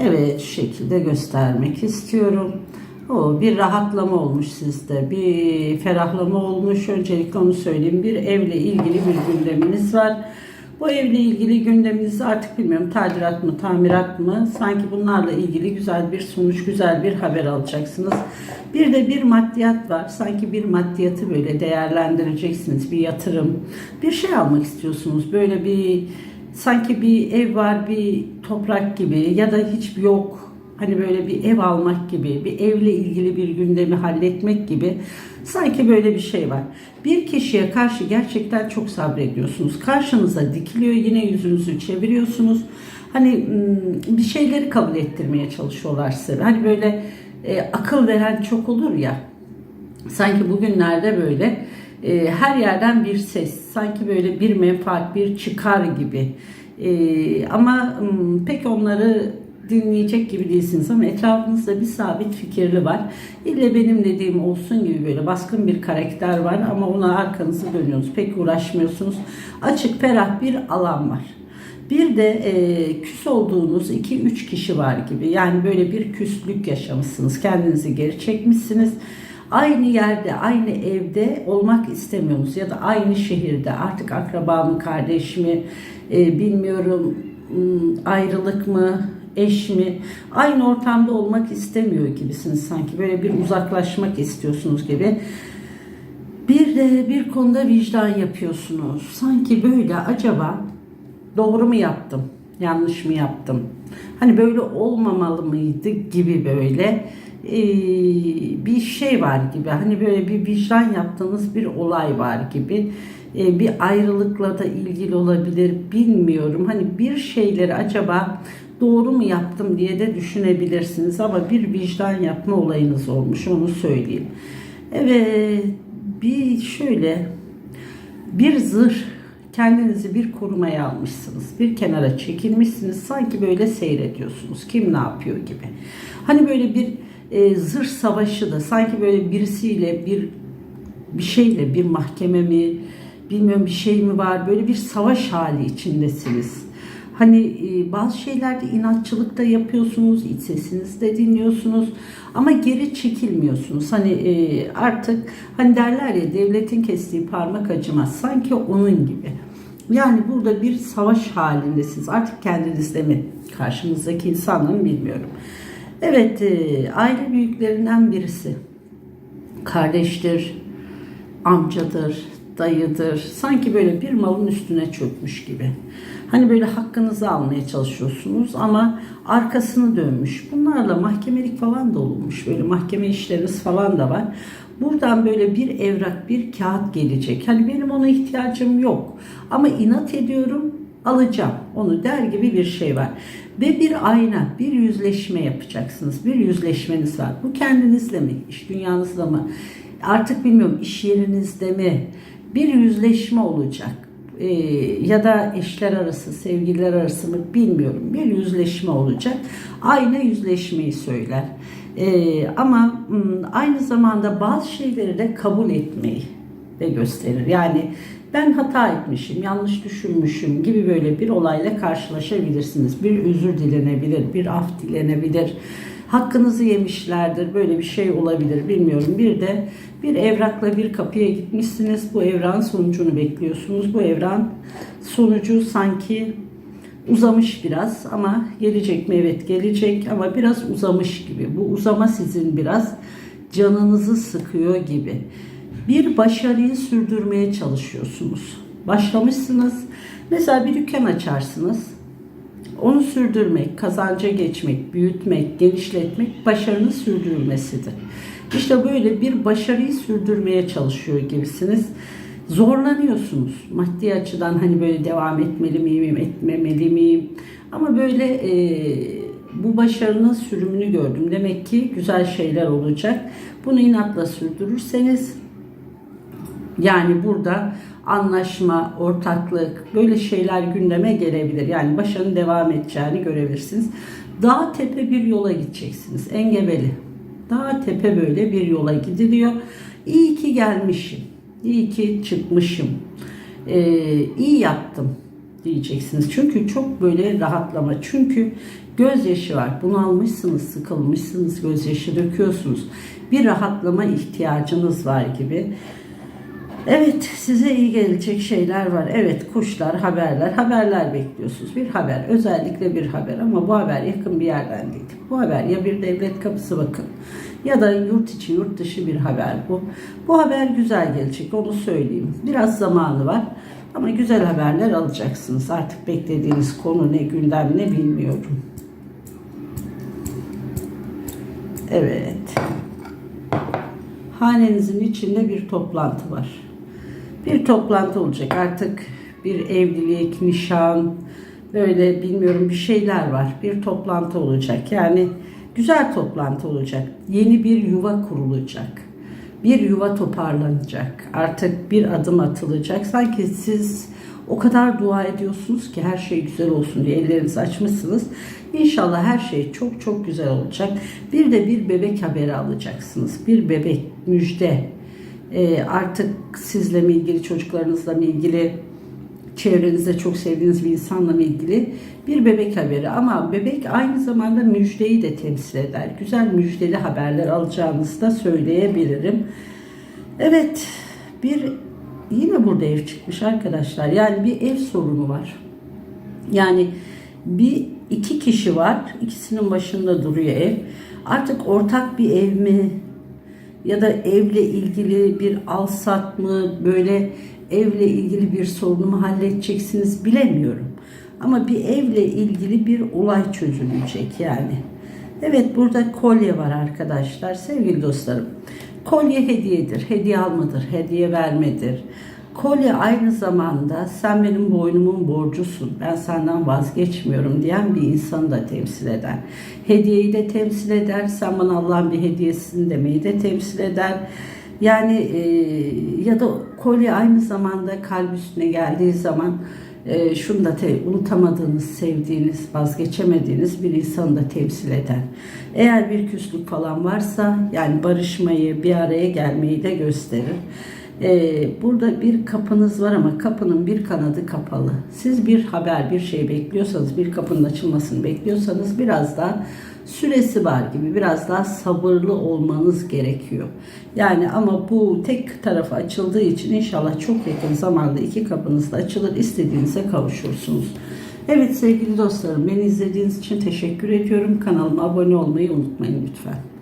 Evet şu şekilde göstermek istiyorum. O bir rahatlama olmuş sizde. Bir ferahlama olmuş. Öncelikle onu söyleyeyim. Bir evle ilgili bir gündeminiz var. Bu evle ilgili gündeminiz artık bilmiyorum tadilat mı, tamirat mı? Sanki bunlarla ilgili güzel bir sonuç, güzel bir haber alacaksınız. Bir de bir maddiyat var. Sanki bir maddiyatı böyle değerlendireceksiniz. Bir yatırım, bir şey almak istiyorsunuz. Böyle bir sanki bir ev var, bir toprak gibi ya da hiç yok. Hani böyle bir ev almak gibi, bir evle ilgili bir gündemi halletmek gibi sanki böyle bir şey var. Bir kişiye karşı gerçekten çok sabrediyorsunuz. Karşınıza dikiliyor, yine yüzünüzü çeviriyorsunuz. Hani bir şeyleri kabul ettirmeye çalışıyorlar size. Hani böyle e, akıl veren çok olur ya. Sanki bugünlerde böyle e, her yerden bir ses, sanki böyle bir menfaat, bir çıkar gibi. E, ama pek onları dinleyecek gibi değilsiniz ama etrafınızda bir sabit fikirli var. İlle benim dediğim olsun gibi böyle baskın bir karakter var ama ona arkanızı dönüyorsunuz. Pek uğraşmıyorsunuz. Açık, ferah bir alan var. Bir de e, küs olduğunuz 2-3 kişi var gibi. Yani böyle bir küslük yaşamışsınız. Kendinizi geri çekmişsiniz. Aynı yerde, aynı evde olmak istemiyorsunuz ya da aynı şehirde artık akraba mı, kardeş mi, e, bilmiyorum ayrılık mı, eş mi aynı ortamda olmak istemiyor gibisiniz sanki böyle bir uzaklaşmak istiyorsunuz gibi. Bir de bir konuda vicdan yapıyorsunuz. Sanki böyle acaba doğru mu yaptım? Yanlış mı yaptım? Hani böyle olmamalı mıydı gibi böyle ee, bir şey var gibi. Hani böyle bir vicdan yaptığınız bir olay var gibi. Ee, bir ayrılıkla da ilgili olabilir bilmiyorum. Hani bir şeyleri acaba doğru mu yaptım diye de düşünebilirsiniz ama bir vicdan yapma olayınız olmuş onu söyleyeyim. Evet bir şöyle bir zırh kendinizi bir korumaya almışsınız. Bir kenara çekilmişsiniz. Sanki böyle seyrediyorsunuz. Kim ne yapıyor gibi. Hani böyle bir e, zırh savaşı da sanki böyle birisiyle bir bir şeyle bir mahkeme mi bilmiyorum bir şey mi var. Böyle bir savaş hali içindesiniz. Hani e, bazı şeylerde inatçılık da yapıyorsunuz, iç sesinizi de dinliyorsunuz ama geri çekilmiyorsunuz. Hani e, artık hani derler ya devletin kestiği parmak acımaz. Sanki onun gibi. Yani burada bir savaş halindesiniz. Artık kendinizde mi? Karşınızdaki insanla mı bilmiyorum. Evet, e, aile büyüklerinden birisi. Kardeştir, amcadır, dayıdır. Sanki böyle bir malın üstüne çökmüş gibi. Hani böyle hakkınızı almaya çalışıyorsunuz ama arkasını dönmüş. Bunlarla mahkemelik falan da olmuş. Böyle mahkeme işleriniz falan da var. Buradan böyle bir evrak, bir kağıt gelecek. Hani benim ona ihtiyacım yok. Ama inat ediyorum, alacağım. Onu der gibi bir şey var. Ve bir ayna, bir yüzleşme yapacaksınız. Bir yüzleşmeniz var. Bu kendinizle mi, iş dünyanızla mı? Artık bilmiyorum iş yerinizde mi? Bir yüzleşme olacak. Ee, ya da eşler arası, sevgililer arası mı bilmiyorum. Bir yüzleşme olacak. Ayna yüzleşmeyi söyler. Ee, ama aynı zamanda bazı şeyleri de kabul etmeyi de gösterir. Yani ben hata etmişim, yanlış düşünmüşüm gibi böyle bir olayla karşılaşabilirsiniz. Bir özür dilenebilir, bir af dilenebilir. Hakkınızı yemişlerdir, böyle bir şey olabilir bilmiyorum. Bir de bir evrakla bir kapıya gitmişsiniz. Bu evran sonucunu bekliyorsunuz. Bu evran sonucu sanki uzamış biraz ama gelecek mi? Evet gelecek ama biraz uzamış gibi. Bu uzama sizin biraz canınızı sıkıyor gibi bir başarıyı sürdürmeye çalışıyorsunuz. Başlamışsınız. Mesela bir dükkan açarsınız. Onu sürdürmek, kazanca geçmek, büyütmek, genişletmek başarının sürdürülmesidir. İşte böyle bir başarıyı sürdürmeye çalışıyor gibisiniz. Zorlanıyorsunuz maddi açıdan hani böyle devam etmeli miyim, etmemeli miyim? Ama böyle e, bu başarının sürümünü gördüm. Demek ki güzel şeyler olacak. Bunu inatla sürdürürseniz yani burada anlaşma, ortaklık böyle şeyler gündeme gelebilir. Yani başarının devam edeceğini görebilirsiniz. Dağ tepe bir yola gideceksiniz. Engebeli. Dağ tepe böyle bir yola gidiliyor. İyi ki gelmişim. İyi ki çıkmışım. Ee, iyi yaptım diyeceksiniz. Çünkü çok böyle rahatlama. Çünkü gözyaşı var. Bunu almışsınız, sıkılmışsınız, gözyaşı döküyorsunuz. Bir rahatlama ihtiyacınız var gibi. Evet size iyi gelecek şeyler var. Evet kuşlar, haberler, haberler bekliyorsunuz. Bir haber, özellikle bir haber ama bu haber yakın bir yerden değil. Bu haber ya bir devlet kapısı bakın ya da yurt içi, yurt dışı bir haber bu. Bu haber güzel gelecek onu söyleyeyim. Biraz zamanı var ama güzel haberler alacaksınız. Artık beklediğiniz konu ne, gündem ne bilmiyorum. Evet. Hanenizin içinde bir toplantı var. Bir toplantı olacak. Artık bir evlilik, nişan, böyle bilmiyorum bir şeyler var. Bir toplantı olacak. Yani güzel toplantı olacak. Yeni bir yuva kurulacak. Bir yuva toparlanacak. Artık bir adım atılacak. Sanki siz o kadar dua ediyorsunuz ki her şey güzel olsun diye ellerinizi açmışsınız. İnşallah her şey çok çok güzel olacak. Bir de bir bebek haberi alacaksınız. Bir bebek müjde. Ee, artık sizle mi ilgili, çocuklarınızla mı ilgili, çevrenizde çok sevdiğiniz bir insanla mı ilgili bir bebek haberi. Ama bebek aynı zamanda müjdeyi de temsil eder. Güzel müjdeli haberler alacağınızı da söyleyebilirim. Evet, bir yine burada ev çıkmış arkadaşlar. Yani bir ev sorunu var. Yani bir iki kişi var. İkisinin başında duruyor ev. Artık ortak bir ev mi ya da evle ilgili bir alsat mı böyle evle ilgili bir sorunu halledeceksiniz bilemiyorum. Ama bir evle ilgili bir olay çözülecek yani. Evet burada kolye var arkadaşlar sevgili dostlarım. Kolye hediyedir, hediye almadır, hediye vermedir. Kolye aynı zamanda sen benim boynumun borcusun, ben senden vazgeçmiyorum diyen bir insanı da temsil eder. Hediyeyi de temsil eder, sen bana Allah'ın bir hediyesini demeyi de temsil eder. Yani e, ya da kolye aynı zamanda kalp üstüne geldiği zaman e, şunu da te, unutamadığınız, sevdiğiniz, vazgeçemediğiniz bir insanı da temsil eder. Eğer bir küslük falan varsa yani barışmayı, bir araya gelmeyi de gösterir. Ee, burada bir kapınız var ama kapının bir kanadı kapalı. Siz bir haber, bir şey bekliyorsanız, bir kapının açılmasını bekliyorsanız biraz daha süresi var gibi, biraz daha sabırlı olmanız gerekiyor. Yani ama bu tek tarafı açıldığı için inşallah çok yakın zamanda iki kapınız da açılır, istediğinize kavuşursunuz. Evet sevgili dostlarım, beni izlediğiniz için teşekkür ediyorum. Kanalıma abone olmayı unutmayın lütfen.